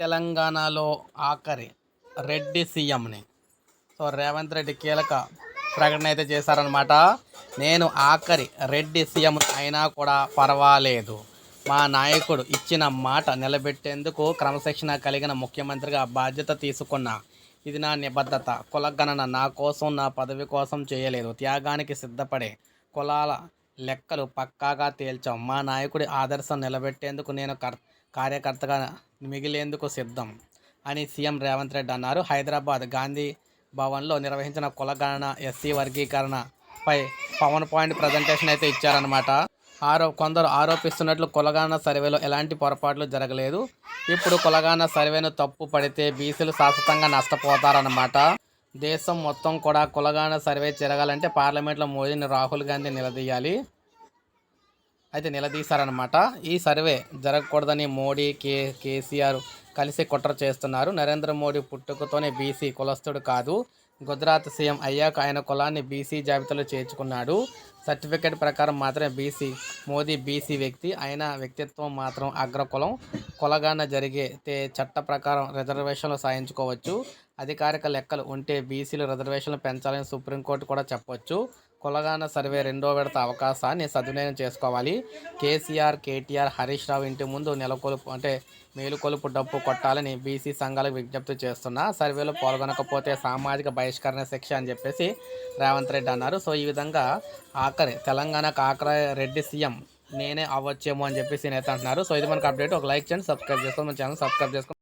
తెలంగాణలో ఆఖరి రెడ్డి సీఎంని. సో రేవంత్ రెడ్డి కీలక ప్రకటన అయితే చేశారనమాట నేను ఆఖరి రెడ్డి సీఎం అయినా కూడా పర్వాలేదు. మా నాయకుడు ఇచ్చిన మాట నిలబెట్టేందుకు క్రమశిక్షణ కలిగిన ముఖ్యమంత్రిగా బాధ్యత తీసుకున్నా ఇది నా నిబద్ధత. కులగణన నా కోసం నా పదవి కోసం చేయలేదు. త్యాగానికి సిద్ధపడే కులాల లెక్కలు పక్కాగా తేల్చాం. మా నాయకుడి ఆదర్శం నిలబెట్టేందుకు నేను కర్ కార్యకర్తగా మిగిలేందుకు సిద్ధం అని సీఎం రేవంత్ రెడ్డి అన్నారు. హైదరాబాద్ గాంధీ భవన్లో నిర్వహించిన కులగణన ఎస్సీ వర్గీకరణపై పవన్ పాయింట్ ప్రజెంటేషన్ అయితే ఇచ్చారనమాట ఆరో కొందరు ఆరోపిస్తున్నట్లు కులగాన సర్వేలో ఎలాంటి పొరపాట్లు జరగలేదు. ఇప్పుడు కులగాన సర్వేను తప్పు పడితే బీసీలు శాశ్వతంగా నష్టపోతారన్నమాట. దేశం మొత్తం కూడా కులగాన సర్వే జరగాలంటే పార్లమెంట్లో మోదీని రాహుల్ గాంధీ నిలదీయాలి. అయితే నిలదీశారనమాట ఈ సర్వే జరగకూడదని మోడీ కే కేసీఆర్ కలిసి కుట్ర చేస్తున్నారు. నరేంద్ర మోడీ పుట్టుకతోనే బీసీ కులస్తుడు కాదు. గుజరాత్ సీఎం అయ్యాక ఆయన కులాన్ని బీసీ జాబితాలో చేర్చుకున్నాడు. సర్టిఫికేట్ ప్రకారం మాత్రమే బీసీ మోదీ బీసీ వ్యక్తి. ఆయన వ్యక్తిత్వం మాత్రం అగ్రకులం. కులగాన జరిగే తే చట్ట ప్రకారం రిజర్వేషన్లు సాధించుకోవచ్చు. అధికారిక లెక్కలు ఉంటే బీసీలు రిజర్వేషన్లు పెంచాలని సుప్రీంకోర్టు కూడా చెప్పొచ్చు. కులగాన సర్వే రెండో విడత అవకాశాన్ని సద్వినియోగం చేసుకోవాలి. కేసీఆర్ కేటీఆర్ హరీష్ రావు ఇంటి ముందు నెలకొల్పు అంటే మేలుకొలుపు డప్పు కొట్టాలని బీసీ సంఘాలకు విజ్ఞప్తి చేస్తున్నా. సర్వేలో పాల్గొనకపోతే సామాజిక బహిష్కరణ శిక్ష అని చెప్పేసి రేవంత్ రెడ్డి అన్నారు. సో ఈ విధంగా ఆఖరి తెలంగాణకు ఆఖరి రెడ్డి సీఎం నేనే అవ్వచ్చేమో అని చెప్పేసి నేత అంటున్నారు. సో ఇది మనకు అప్డేట్. ఒక లైక్ చేయండి సబ్స్క్రైబ్ చేసుకోండి. మన ఛానల్ సబ్స్క్రైబ్ చేసుకోండి.